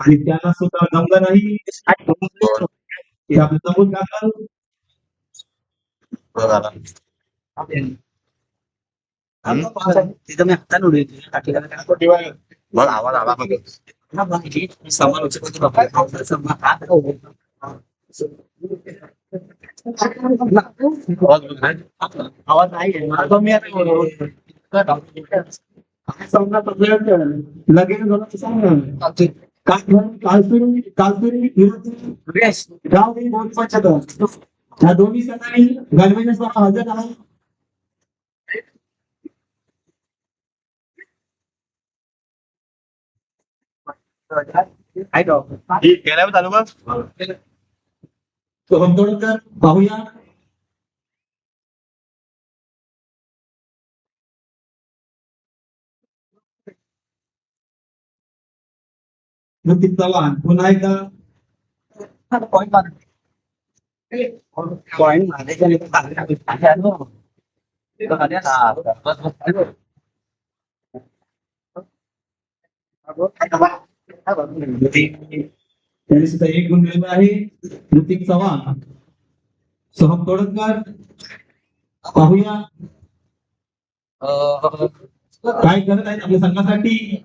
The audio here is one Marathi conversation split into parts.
आणि त्यांना सुद्धा जमलं नाही की आपलं नमूद दाखल तिथं मी हाताने उडवली टाकीला बघ आवाज आला बघ सामान आवाज नाही माझा मी आता लगेच. काल- या दोन्ही संघांनी गणवेशासह हजर आहे गेल्या चालू बघ तो हमतोडकर पाहूया. आलो. बस, बस, आलो. त्यांनी सुद्धा एक गुण मिळवला आहे. ऋतिक चव्हाण सोहम तोडकर पाहूया. काय करत आहेत आपल्या संघासाठी?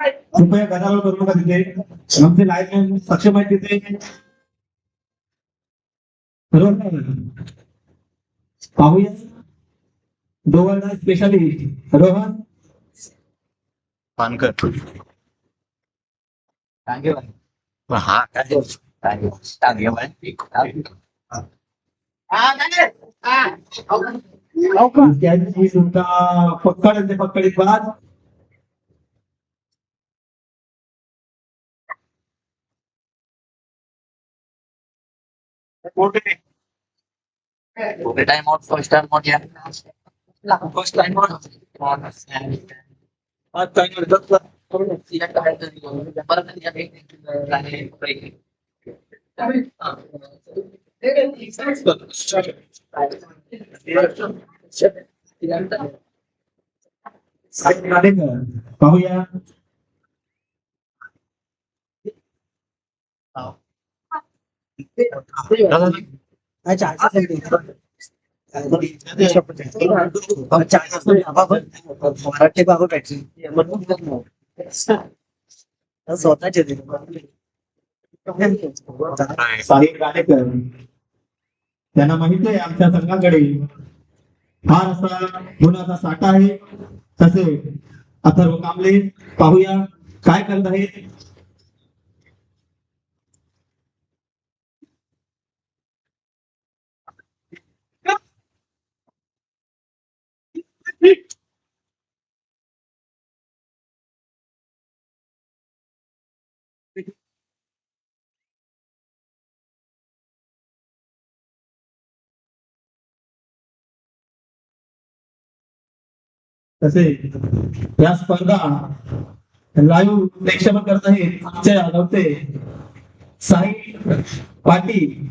कृपया गदारोळ करू नका तिथे. आमचे लाईन सक्षम आहेत तिथे. रोहन पाहूया. दोघांना स्पेशलिस्ट रोहन. पानकर. हा टांगे- टांगे- टांगेवाली. हा, टांगे. हा. हो का? त्यांची सुद्धा पक्कड ते पक्कडीत बाद okay time out first time out या फर्स्ट टाइम आउट आज टाइम आउट दस सिलेक्ट करायचं परत या एक पाहूया. स्वतःचे साहिब गाडेकर त्यांना माहीत आहे आमच्या संघाकडे फार असा गुणाचा साठा आहे. तसे अथर्व कांबळे पाहूया काय करत आहेत. तसे या स्पर्धा लाईव्ह प्रेक्षण करत आहेत आमचे नव्हते साई पाटील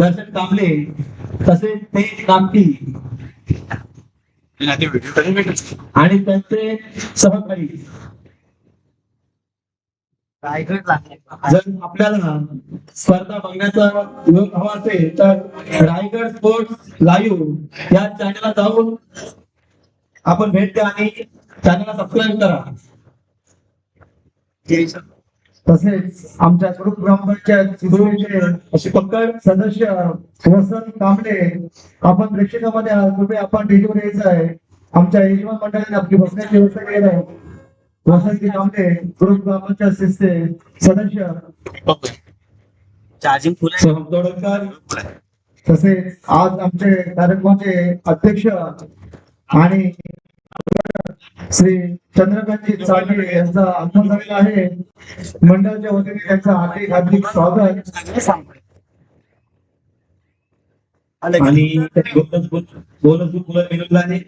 दर्शन कांबळे तसेच ते कामटी आणि त्यांचे सहकारी. रायगड जर आपल्याला स्पर्धा बघण्याचा योग हवा असेल तर रायगड स्पोर्ट्स लाईव्ह या चॅनलला जाऊन आपण भेट द्या आणि चॅनलला सबस्क्राईब करा. तसेच आमच्या ग्रुप ग्रामपंचायत पक्कड सदस्य वसंत कांबळे आपण प्रेक्षकामध्ये आहात. कृपया आपण टेजवर यायचं आहे. आमच्या यजमान मंडळाने आपली बसण्याची व्यवस्था केली आहे. वसंत कांबळे ग्रुप ग्रामपंचायत शिस्ते सदस्य. चार्जिंग फुल तसेच आज आमचे कार्यक्रमाचे अध्यक्ष आणि श्री चंद्रकांतजी चाळगे यांचा आगमन झालेला आहे. मंडळाच्या वतीने त्यांचं हार्दिक हार्दिक स्वागत. आणि बोनस बोनस मुलं मिळवलं आहे.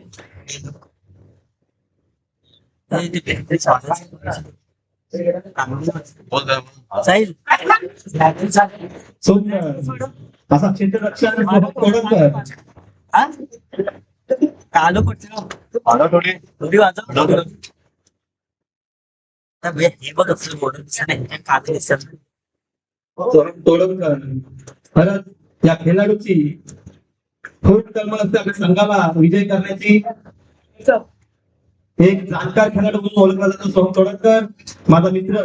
असा क्षेत्ररक्षण तोडकर कालो आलो थोडी थोडी वाजव. हे बघ असं नाही. दिसत या खेळाडूची खूप कलमल असते आपल्या संघाला विजय करण्याची एक जाणकार खेळाडू म्हणून ओळखला जातो सोहम तोडकर माझा मित्र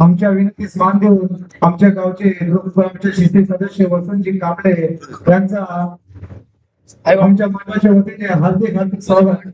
आमच्या विनंतीस मान देऊन आमच्या गावचे आमच्या शिस्ती सदस्य वसंतजी कांबळे यांचा आमच्या मंडळाच्या वतीने हार्दिक हार्दिक स्वागत.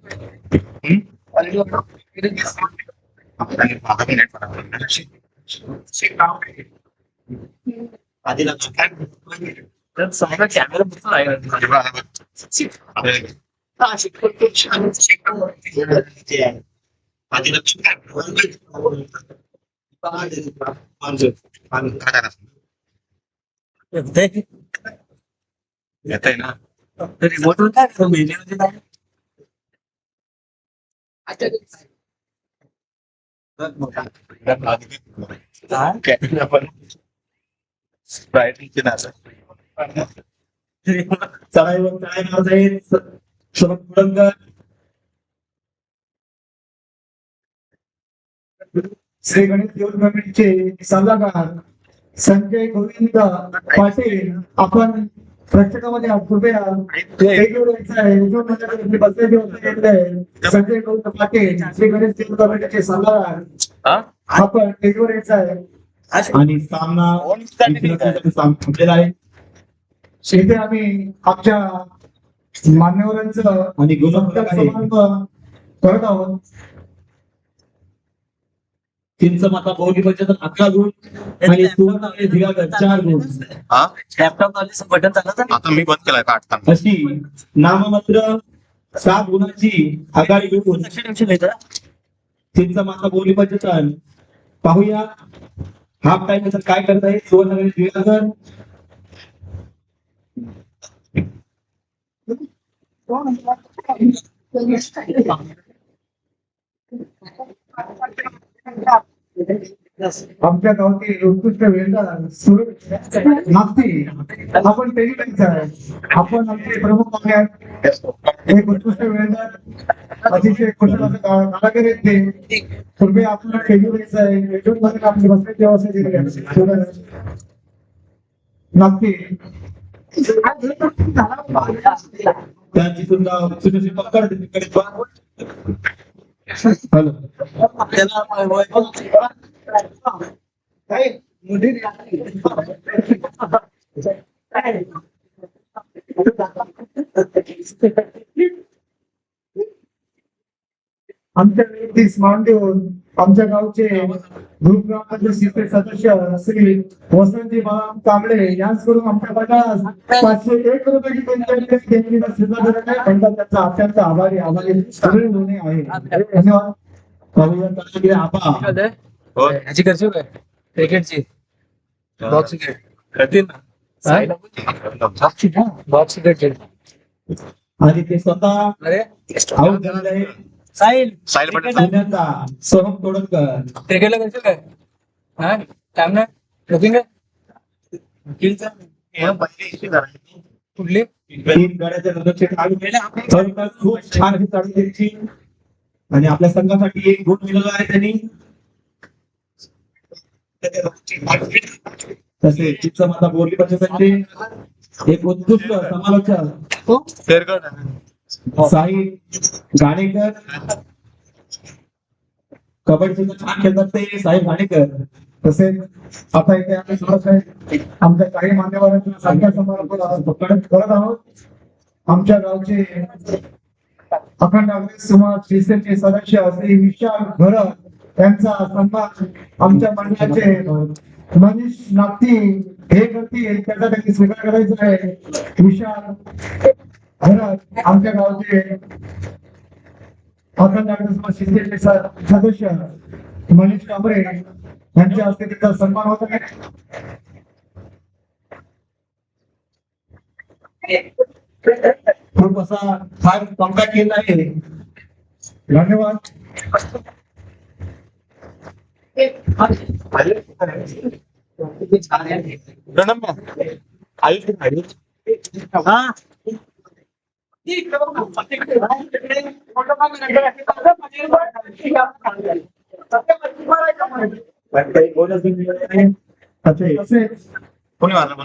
आपल्याला बारा मिनिट पडा. श्री गणेश देव कमिटीचे सल्लागार संजय गोविंद पाटील आपण प्रेक्षकामध्ये आहात. कृपया. संजय गोविंद पाटील श्री गणेश कमिटीचे सल्लागार. आपण स्टेजवर यायचं आहे. आणि सामना आहे. इथे आम्ही आमच्या मान्यवरांचं आणि गुणवत्ता समारंभ करत आहोत. चिंच माता बहुली पंचायत अकरा गुण. आणि सुवर्ण आणि दिवाकर चार गुण. हा? लॅपटॉप वाले बटन चालत आता मी बंद केलाय काढताना. अशी नाममात्र सात गुणांची आघाडी घेऊन लक्ष लक्ष घ्यायचं चिंच माता बहुली पंचायत पाहूया हाफ टाइम काय करत आहे सुवर्ण आणि दिवाकर आमच्या गावची उत्कृष्ट नागती आपण टेलिव्हिजनचा आहे आपण आमचे प्रमुख पाहुणे आहेत. एक उत्कृष्ट वेळदार अतिशय कुशल असं कारागीर आहेत ते. पूर्वी आपलं टेलिव्हिजनचा आहे. टेलिव्हिजनमध्ये आपली बसण्याची व्यवस्था आहे नागती त्यांची सुद्धा पकड. आमच्या मान देऊन आमच्या गावचे ग्रुप ग्रामपंचायत सदस्य श्री वसंतजी बाळा कांबळे यांच्याकडून आमच्या मंडळास पाचशे एक रुपयाची करत आहे त्यांचा अत्यंत आभारी आभारी ऋणी ऋणी आहे धन्यवाद. आबा हो. ह्याची करशील काय? क्रिकेटची बॉक्स क्रिकेट करतील ना बॉक्स क्रिकेट आणि ते स्वतः अरे. साहिल साहिल पटेल. सोहम तोडकर क्रिकेटला करशील काय? हा? कुठली? खूप छान चालू त्यांची आणि आपल्या संघासाठी एक गुण मिळवला आहे त्यांनी. तसे चित्त माता बोरली पंचायतचे एक उत्कृष्ट समालोचक. साई गाणेकर. कबड्डी सुद्धा छान खेळतात ते साई गाणेकर. तसेच आता इथे आम्ही थोडस आमच्या काही मान्यवरांच्या सारख्या समारोप करत आहोत. आमच्या गावचे अखंड अग्निश किंवा शिवसेनेचे सदस्य श्री विशाल भरत त्यांचा सन्मान आमच्या मंडळाचे मनीष नागती हे करतील. त्याचा त्यांनी स्वीकार करायचा आहे. विशाल भरत आमच्या गावचे स- सदस्य मनीष कांबरे यांच्या हस्ते त्याचा सन्मान होत आहे. खूप असा फार कॉम्पॅक्ट केला आहे. धन्यवाद. प्रणम्य आयुष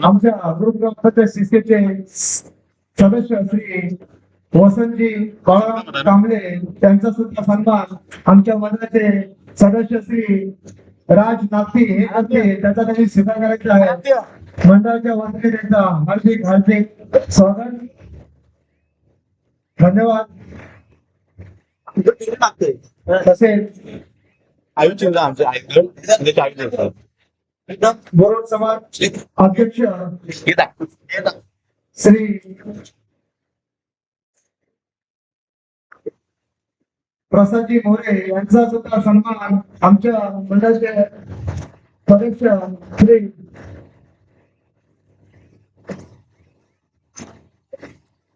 आमच्या ग्रुप ग्रंथाच्या सदस्य श्री वसंतजी बाळाराम कांबळे त्यांचा सुद्धा सन्मान आमच्या मंडळाचे सदस्य श्री राज नागती हे करते त्याचा त्यांनी स्वीकार करायचा आहे. मंडळाच्या वतीने त्यांचा हार्दिक हार्दिक स्वागत. धन्यवाद. तसेच आयुष्य चिंता आमचे बरोबर समाज अध्यक्ष श्री प्रसादजी मोरे यांचा सुद्धा सन्मान आमच्या मंडळाचे सदस्य श्री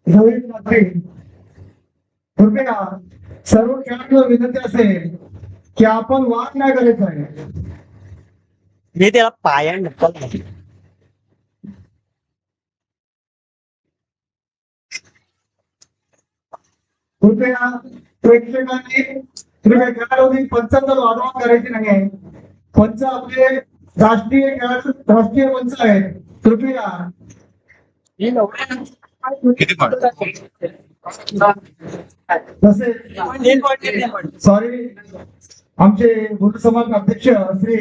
रवींद्र म्हात्रे कृपया सर्व खेळाडूंना विनंती असेल की आपण वाद नाही करायचा आहे. मी त्याला ढकल कृपया प्रेक्षकांनी कृपया खेळाडूंनी पंचांचा वादवाद करायची नाही पंच आपले राष्ट्रीय खेळाडू राष्ट्रीय पंच आहेत. कृपया. तसेच सॉरी आमचे गुरु समाज अध्यक्ष श्री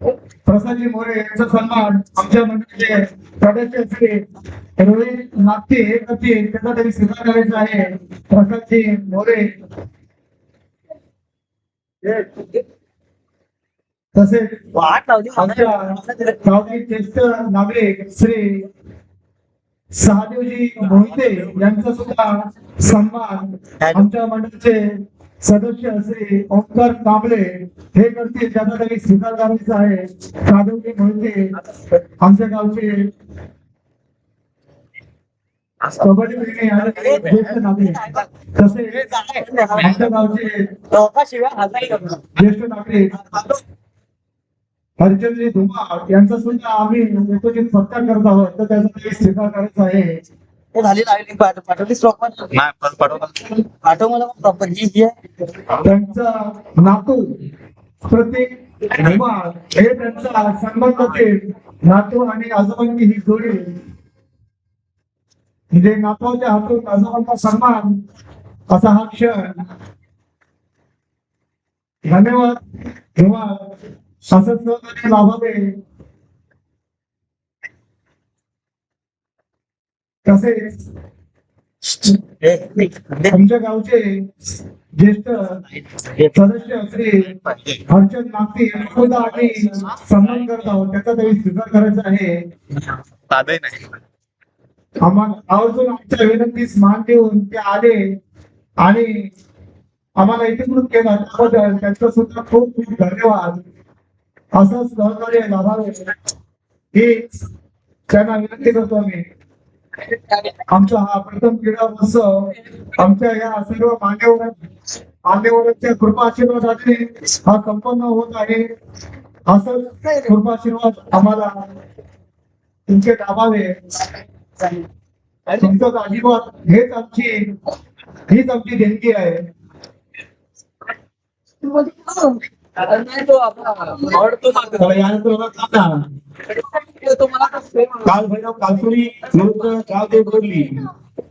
प्रसादजी मोरे यांचा सन्मान आमच्या मंडळाचे सदस्य श्री रोहित नागते हे करतील त्याचा तरी स्वीकार करायचा आहे. प्रसादजी मोरे. तसेच आमच्या गावचे ज्येष्ठ नागरिक श्री सहादेवजी मोहिते यांचा सुद्धा सन्मान आमच्या मंडळाचे सदस्य श्री ओंकार कांबळे हे करतील. त्यांनी स्वीकार करायचा आहे. सहादेवजी मोहिते आमच्या गावचे कबड्डी ज्येष्ठ नागरिक. ज्येष्ठ नागरिक हरिचंद्रजी धुमाळ यांचा सुद्धा आम्ही एकत्रित सत्कार करत आहोत. तर त्याचा काही स्वीकार करायचा आहे. ते झाली लागली पाठ- पाठवली स्टॉक नाही पण पाठवता पाठव मला प्रॉपर ही जी आहे. त्यांचा नातू प्रतीक धुमाळ हे त्यांचा संबंधातील नातू आणि आजोबांची ही जोडी. म्हणजे नातवाच्या हातून आजोबांचा सन्मान असा हा क्षण. धन्यवाद धुमाळ. असंच सहकार्य लाभावे तसेच आमच्या गावचे ज्येष्ठ सदस्य श्री हर्षद नागती यांचा सुद्धा आम्ही सन्मान करत आहोत. त्याचा तरी स्वीकार करायचा आहे. आम्हाला आवर्जून आमच्या विनंतीस मान देऊन ते आले आणि आम्हाला एकीकृत केला त्याबद्दल त्यांचा सुद्धा खूप खूप धन्यवाद. असं सहकार्य लाभावे ही त्यांना विनंती करतो आम्ही. आमचा हा प्रथम क्रीडा महोत्सव आमच्या या सर्व मान्यवर मान्यवरांच्या कृपा आशीर्वादाने हा संपन्न होत आहे. असं कृपा आशीर्वाद आम्हाला तुमचे लाभावे तुमचं आशीर्वाद हेच आमची हीच आमची देणगी आहे. नाही तो मला काल भैरव कालसुरी विरुद्ध गावदेव गोरली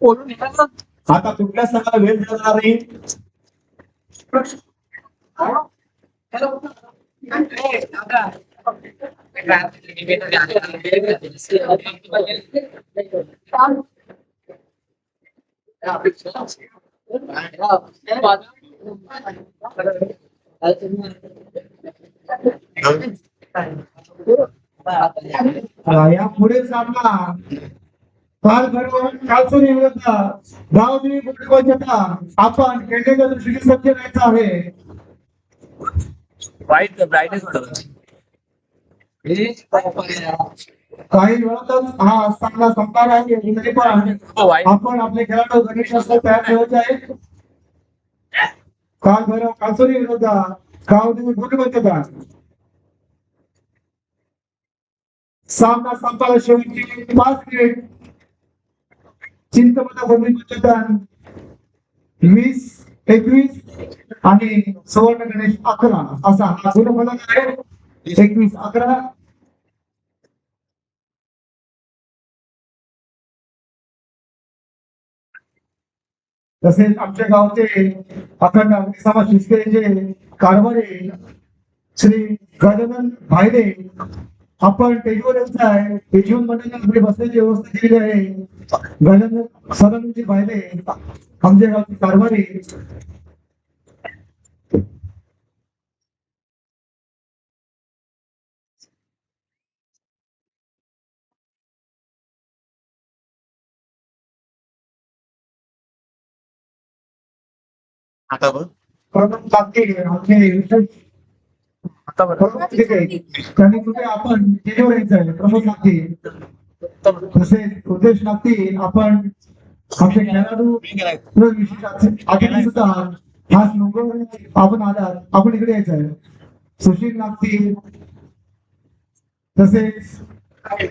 बोलून आता कुठल्या संघाला वेळ दिला जाणार नाही या पुढील सामना काल बरोबर कालसुरी विरुद्ध गावदेवी बुद्धिबळता आपण खेळण्याच्या दृष्टीने सज्ज राहायचं आहे. वाईट ब्राईटनेस काही वेळातच हा सामना संपणार आहे. हो आपण आपले खेळाडू गणेश तयार ठेवायचे आहेत काल भैरव कालसुरी विरुद्ध गावदेवी बुद्धिबळता सामना संपायला शेवटची पाच मिनिट चिंतमता बंदी पंचदान वीस एकवीस आणि सुवर्ण गणेश अकरा. असा हा गुणफलक आहे. एकवीस अकरा. तसेच आमच्या गावचे अखंड अग्नी शिस्तेचे कारभारी श्री गजानन भायदे आपण टेजवर यांचं आहे टेजवर मंडळाने आपली बसण्याची व्यवस्था केलेली आहे. गजानन सदानंदजी भायदे आमच्या गावचे कारभारी आता बघ. आता बघ. त्यांनी कुठे आपण टेजवर यायचं आहे प्रमुख लागतील तसेच उद्देश आपण खेळाडू विशेष सुद्धा खास आपण आलात आपण इकडे यायचं आहे. सुशील लागतील तसेच